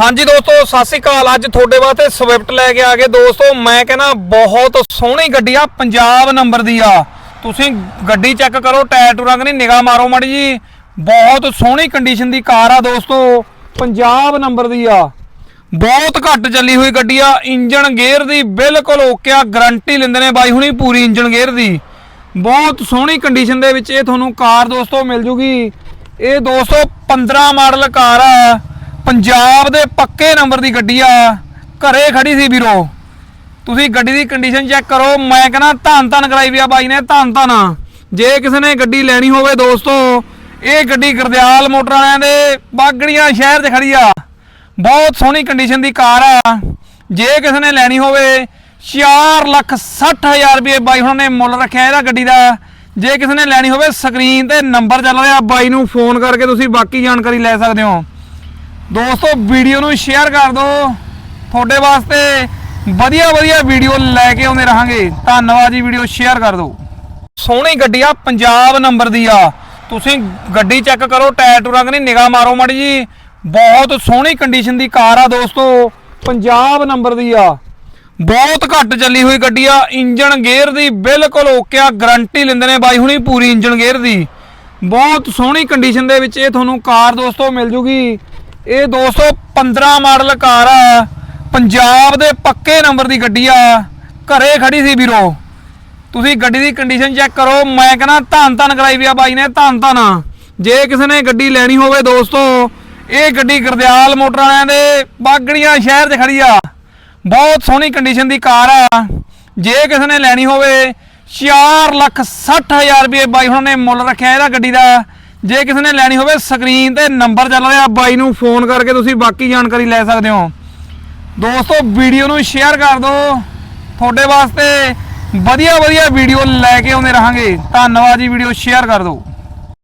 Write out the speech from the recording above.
ਹਾਂਜੀ ਦੋਸਤੋ, ਸਤਿ ਸ਼੍ਰੀ ਅਕਾਲ। ਅੱਜ ਤੁਹਾਡੇ ਵਾਸਤੇ ਸਵਿਫਟ ਲੈ ਕੇ ਆ ਗਏ। ਦੋਸਤੋ, ਮੈਂ ਕਹਿੰਦਾ ਬਹੁਤ ਸੋਹਣੀ ਗੱਡੀ ਆ ਪੰਜਾਬ ਨੰਬਰ ਦੀ ਆ। ਤੁਸੀਂ ਗੱਡੀ ਚੈੱਕ ਕਰੋ, ਟਾਇਰ ਟੂ ਰੰਗ ਨਹੀਂ, ਨਿਗਾਹ ਮਾਰੋ ਮਾੜੀ ਜੀ। ਬਹੁਤ ਸੋਹਣੀ ਕੰਡੀਸ਼ਨ ਦੀ ਕਾਰ ਆ ਦੋਸਤੋ ਪੰਜਾਬ ਨੰਬਰ ਦੀ ਆ। ਬਹੁਤ ਘੱਟ ਚੱਲੀ ਹੋਈ ਗੱਡੀ ਆ ਇੰਜਨ ਗੇਅਰ ਦੀ ਬਿਲਕੁਲ ਓਕੇ ਆ ਗਾਰੰਟੀ ਲੈਂਦੇ ਨੇ ਬਾਈ ਹੁਣੀ ਪੂਰੀ ਇੰਜਨ ਗੇਅਰ ਦੀ। ਬਹੁਤ ਸੋਹਣੀ ਕੰਡੀਸ਼ਨ ਦੇ ਵਿੱਚ ਇਹ ਤੁਹਾਨੂੰ ਕਾਰ ਦੋਸਤੋ ਮਿਲ ਜੂਗੀ। ਇਹ ਦੋਸਤੋ 15 ਮਾਡਲ ਕਾਰ ਆ। ਪੰਜਾਬ ਦੇ ਪੱਕੇ ਨੰਬਰ ਦੀ ਗੱਡੀ ਆ। ਘਰੇ ਖੜੀ ਸੀ ਵੀਰੋ। ਤੁਸੀਂ ਗੱਡੀ ਦੀ ਕੰਡੀਸ਼ਨ ਚੈੱਕ ਕਰੋ। ਮੈਂ ਕਹਿੰਦਾ ਧੰਨ ਧੰਨ ਕਰਾਈ ਵੀ ਆ ਬਾਈ ਨੇ, ਧੰਨ ਧੰਨ। ਜੇ ਕਿਸੇ ਨੇ ਗੱਡੀ ਲੈਣੀ ਹੋਵੇ ਦੋਸਤੋ, ਇਹ ਗੱਡੀ ਗਰਦਿਆਲ ਮੋਟਰ ਵਾਲਿਆਂ ਦੇ ਬਾਗੜੀਆਂ ਸ਼ਹਿਰ 'ਚ ਖੜੀ ਆ। ਬਹੁਤ ਸੋਹਣੀ ਕੰਡੀਸ਼ਨ ਦੀ ਕਾਰ ਆ। ਜੇ ਕਿਸੇ ਨੇ ਲੈਣੀ ਹੋਵੇ 4 ਲੱਖ 60 ਹਜ਼ਾਰ ਰੁਪਏ ਬਾਈ ਹੁਣਾਂ ਨੇ ਮੁੱਲ ਰੱਖਿਆ ਇਹਦਾ ਗੱਡੀ ਦਾ। ਜੇ ਕਿਸੇ ਨੇ ਲੈਣੀ ਹੋਵੇ, ਸਕਰੀਨ ਤੇ ਨੰਬਰ ਚੱਲ ਰਿਹਾ। ਬਾਈ ਨੂੰ ਫੋਨ ਕਰਕੇ ਤੁਸੀਂ ਬਾਕੀ ਜਾਣਕਾਰੀ ਲੈ ਸਕਦੇ ਹੋ। ਦੋਸਤੋ, ਵੀਡੀਓ ਨੂੰ ਸ਼ੇਅਰ ਕਰ ਦਿਓ। ਤੁਹਾਡੇ ਵਾਸਤੇ ਵਧੀਆ ਵਧੀਆ ਵੀਡੀਓ ਲੈ ਕੇ ਆਉਂਦੇ ਰਹਾਂਗੇ। ਧੰਨਵਾਦ ਜੀ, ਵੀਡੀਓ ਸ਼ੇਅਰ ਕਰ ਦਿਓ। ਸੋਹਣੀ ਗੱਡੀ ਆ, ਪੰਜਾਬ ਨੰਬਰ ਦੀ ਆ। ਤੁਸੀਂ ਗੱਡੀ ਚੈੱਕ ਕਰੋ, ਟਾਇਰ ਟੂ ਰੰਗ ਨਹੀਂ, ਨਿਗਾਹ ਮਾਰੋ ਮਾੜੀ ਜੀ। ਬਹੁਤ ਸੋਹਣੀ ਕੰਡੀਸ਼ਨ ਦੀ ਕਾਰ ਆ ਦੋਸਤੋ, ਪੰਜਾਬ ਨੰਬਰ ਦੀ ਆ। ਬਹੁਤ ਘੱਟ ਚੱਲੀ ਹੋਈ ਗੱਡੀ ਆ ਇੰਜਨ ਗੇਅਰ ਦੀ ਬਿਲਕੁਲ ਓਕੇ ਆ ਗਾਰੰਟੀ ਲੈਂਦੇ ਨੇ ਬਾਈ ਹੁਣੀ ਪੂਰੀ ਇੰਜਨ ਗੇਅਰ ਦੀ। ਬਹੁਤ ਸੋਹਣੀ ਕੰਡੀਸ਼ਨ ਦੇ ਵਿੱਚ ਇਹ ਤੁਹਾਨੂੰ ਕਾਰ ਦੋਸਤੋ ਮਿਲ ਜੂਗੀ। ਇਹ ਦੋਸਤੋ 15 ਮਾਡਲ ਕਾਰ ਆ। ਪੰਜਾਬ ਦੇ ਪੱਕੇ ਨੰਬਰ ਦੀ ਗੱਡੀ ਆ। ਘਰੇ ਖੜੀ ਸੀ ਵੀਰੋ। ਤੁਸੀਂ ਗੱਡੀ ਦੀ ਕੰਡੀਸ਼ਨ ਚੈੱਕ ਕਰੋ। ਮੈਂ ਕਹਿੰਦਾ ਧੰਨ ਧੰਨ ਕਰਾਈ ਵੀ ਆ ਬਾਈ ਨੇ, ਧੰਨ ਧੰਨ। ਜੇ ਕਿਸੇ ਨੇ ਗੱਡੀ ਲੈਣੀ ਹੋਵੇ ਦੋਸਤੋ, ਇਹ ਗੱਡੀ ਗਰਦਿਆਲ ਮੋਟਰ ਵਾਲਿਆਂ ਦੇ ਬਾਗੜੀਆਂ ਸ਼ਹਿਰ 'ਚ ਖੜੀ ਆ। ਬਹੁਤ ਸੋਹਣੀ ਕੰਡੀਸ਼ਨ ਦੀ ਕਾਰ ਆ। ਜੇ ਕਿਸੇ ਨੇ ਲੈਣੀ ਹੋਵੇ 4 ਲੱਖ 60 ਹਜ਼ਾਰ ਰੁਪਏ ਬਾਈ ਹੁਣਾਂ ਨੇ ਮੁੱਲ ਰੱਖਿਆ ਇਹਦਾ ਗੱਡੀ ਦਾ। ਜੇ ਕਿਸੇ ਨੇ ਲੈਣੀ ਹੋਵੇ ਸਕਰੀਨ ਤੇ ਨੰਬਰ ਚੱਲ ਰਿਹਾ ਬਾਈ ਨੂੰ ਫੋਨ ਕਰਕੇ ਤੁਸੀਂ ਬਾਕੀ ਜਾਣਕਾਰੀ ਲੈ ਸਕਦੇ ਹੋ। ਦੋਸਤੋ, ਵੀਡੀਓ ਨੂੰ ਸ਼ੇਅਰ ਕਰ ਦਿਓ। ਤੁਹਾਡੇ ਵਾਸਤੇ ਵਧੀਆ ਵਧੀਆ ਵੀਡੀਓ ਲੈ ਕੇ ਆਉਂਦੇ ਰਹਾਂਗੇ। ਧੰਨਵਾਦ ਜੀ, ਵੀਡੀਓ ਸ਼ੇਅਰ ਕਰ ਦਿਓ।